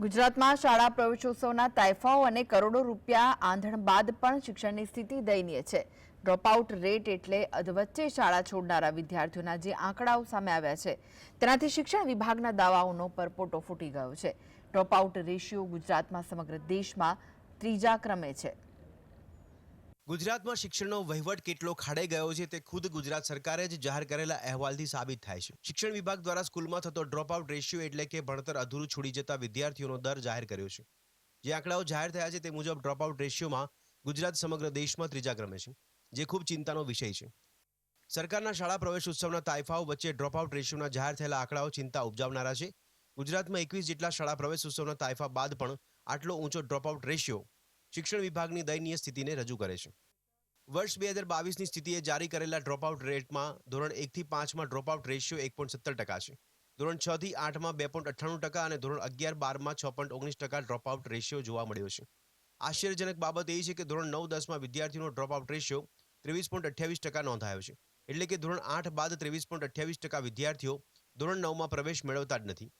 ગુજરાતમાં શાળા પ્રવેશોત્સવના તાયફાઓ અને કરોડો રૂપિયા આંધણ બાદ પણ શિક્ષણની સ્થિતિ દયનીય છે. ડ્રોપઆઉટ રેટ એટલે અધવચ્ચે શાળા છોડનારા વિદ્યાર્થીઓના જે આંકડાઓ સામે આવ્યા છે, તેનાથી શિક્ષણ વિભાગના દાવાઓનો પરપોટો ફૂટી ગયો છે. ડ્રોપઆઉટ રેશિયો ગુજરાતમાં સમગ્ર દેશમાં ત્રીજા ક્રમે છે. ગુજરાતમાં શિક્ષણનો વહીવટ કેટલો ખાડે ગયો છે તે ખુદ ગુજરાત સરકારે જ જાહેર કરેલા અહેવાલથી સાબિત થાય છે. શિક્ષણ વિભાગ દ્વારા સ્કૂલમાં થતો ડ્રોપઆઉટ રેશિયો એટલે કે ભણતર અધૂરું છોડી જતા વિદ્યાર્થીઓનો દર જાહેર કર્યો છે. જે આંકડાઓ જાહેર થયા છે તે મુજબ ડ્રોપઆઉટ રેશિયોમાં ગુજરાત સમગ્ર દેશમાં ત્રીજા ક્રમે છે, જે ખૂબ ચિંતાનો વિષય છે. સરકારના શાળા પ્રવેશ ઉત્સવના તાઇફાઓ વચ્ચે ડ્રોપઆઉટ રેશિયોના જાહેર થયેલા આંકડાઓ ચિંતા ઉપજાવનારા છે. ગુજરાતમાં એકવીસ જેટલા શાળા પ્રવેશ ઉત્સવના તાઇફા બાદ પણ આટલો ઊંચો ડ્રોપઆઉટ રેશિયો શિક્ષણ વિભાગની દયનીય સ્થિતિને રજૂ કરે છે. વર્ષ બે હજાર બાવીસની સ્થિતિએ જારી કરેલા ડ્રોપઆઉટ રેટમાં ધોરણ એકથી પાંચમાં ડ્રોપઆઉટ રેશિયો એક પોઈન્ટ સત્તર ટકા છે. ધોરણ છ થી આઠમાં બે પોઈન્ટ અઠ્ઠાણું ટકા અને ધોરણ અગિયાર બારમાં છ પોઈન્ટ ઓગણીસ ટકા ડ્રોપઆઉટ રેશિયો જોવા મળ્યો છે. આશ્ચર્યજનક બાબત એ છે કે ધોરણ નવ દસમાં વિદ્યાર્થીઓનો ડ્રોપઆઉટ રેશિયો ત્રેવીસ પોઈન્ટ અઠ્યાવીસ ટકા નોંધાયો છે. એટલે કે ધોરણ આઠ બાદ ત્રેવીસ પોઈન્ટ અઠ્યાવીસ ટકા વિદ્યાર્થીઓ ધોરણ નવમાં પ્રવેશ મેળવતા જ નથી.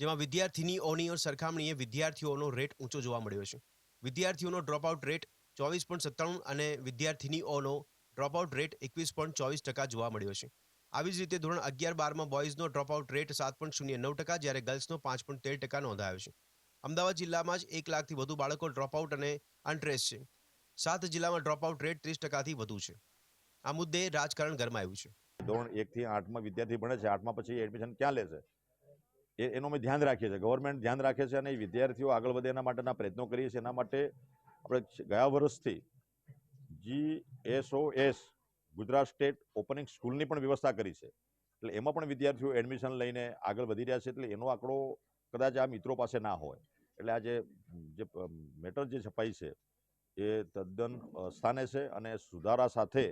જેમાં વિદ્યાર્થીની વિદ્યાર્થીનીઓની સરખામણીએ વિદ્યાર્થીઓનો રેટ ઊંચો જોવા મળ્યો છે. વિદ્યાર્થીઓનો ડ્રોપઆઉટ રેટ ચોવીસ પોઈન્ટ સત્તાણું અને વિદ્યાર્થીનીઓનો ડ્રોપઆઉટ રેટ એકવીસ પોઈન્ટ ચોવીસ ટકા જોવા મળ્યો છે. આવી જ રીતે ધોરણ અગિયાર બારમાં બોયઝનો ડ્રોપઆઉટ રેટ સાત પોઈન્ટ શૂન્ય નવ ટકા, જ્યારે ગર્લ્સનો પાંચ પોઈન્ટ તેર ટકા નોંધાયો છે. અમદાવાદ જિલ્લામાં જ એક લાખથી વધુ બાળકો ડ્રોપઆઉટ અને અનટ્રેસ છે. સાત જિલ્લામાં ડ્રોપઆઉટ રેટ ત્રીસ ટકાથી વધુ છે. આ મુદ્દે રાજકારણ ગરમાયું છે. ધોરણ એકથી આઠમાં વિદ્યાર્થી ભણે છે. આઠમાં પછી એડમિશન ક્યાં લે છે? એ, એનું અમે ધ્યાન રાખીએ છીએ. ગવર્મેન્ટ ધ્યાન રાખે છે અને વિદ્યાર્થીઓ આગળ વધે એના માટેના પ્રયત્નો કરીએ છીએ. એના માટે આપણે ગયા વર્ષથી G SOS Gujarat state opening સ્કૂલની પણ વ્યવસ્થા કરી છે. એટલે એમાં પણ વિદ્યાર્થીઓ એડમિશન લઈને આગળ વધી રહ્યા છે. એટલે એનો આંકડો કદાચ આ મિત્રો પાસે ના હોય. એટલે આ જે મેટર જે છપાઈ છે, એ તદ્દન સ્થાને છે અને સુધારા સાથે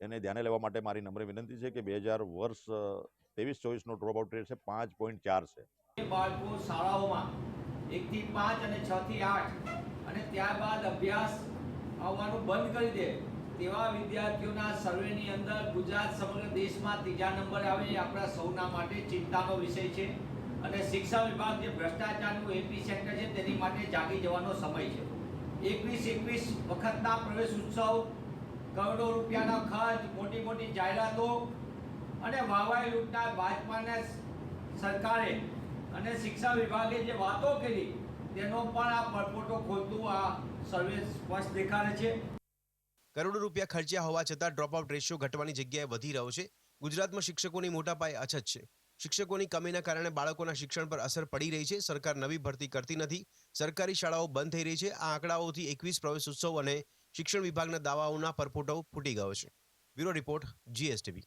એને ધ્યાને લેવા માટે મારી નમ્ર વિનંતી છે કે બે હજાર વર્ષ ત્રેવીસ ચોવીસનો ડ્રોપઆઉટ રેટ છે, પાંચ પોઈન્ટ ચાર છે. બાળકો શાળાઓમાં એકથી પાંચ અને છ થી આઠ અને ત્યારબાદ અભ્યાસ આવવાનું બંધ કરી દે તેવા વિદ્યાર્થીઓના સર્વેની અંદર ગુજરાત સમગ્ર દેશમાં ત્રીજા નંબર આવે આપણા સૌના માટે ચિંતાનો વિષય છે અને શિક્ષણ વિભાગ જે ભ્રષ્ટાચારનું એપી સેન્ટર છે તેની માટે જાગી જવાનો સમય છે. એકવીસ એકવીસ વખતના પ્રવેશ ઉત્સવ, કરોડો રૂપિયાના ખર્ચ, મોટી મોટી જાહેરાતો અને વાહવાઈ લૂંટનાર ભાજપાને સરકારે અને શિક્ષા વિભાગે જે વાતો કરી, તેનો પણ આ પરપોટો ખોલતું આ સર્વે સ્પષ્ટ દેખાડે છે. કરોડો રૂપિયા ખર્ચ્યા હોવા છતાં ડ્રોપઆઉટ રેશિયો ઘટવાની જગ્યાએ વધી રહ્યો છે. ગુજરાતમાં શિક્ષકોની મોટા પાયે અછત છે. શિક્ષકોની કમીના કારણે બાળકોના શિક્ષણ પર અસર પડી રહી છે. સરકાર નવી ભરતી કરતી નથી. સરકારી શાળાઓ બંધ થઈ રહી છે. આ આંકડાઓથી એકવીસ પ્રવેશ ઉત્સવ અને શિક્ષણ વિભાગના દાવાઓના પરપોટો ફૂટી ગયો છે. Bureau report, GSTV.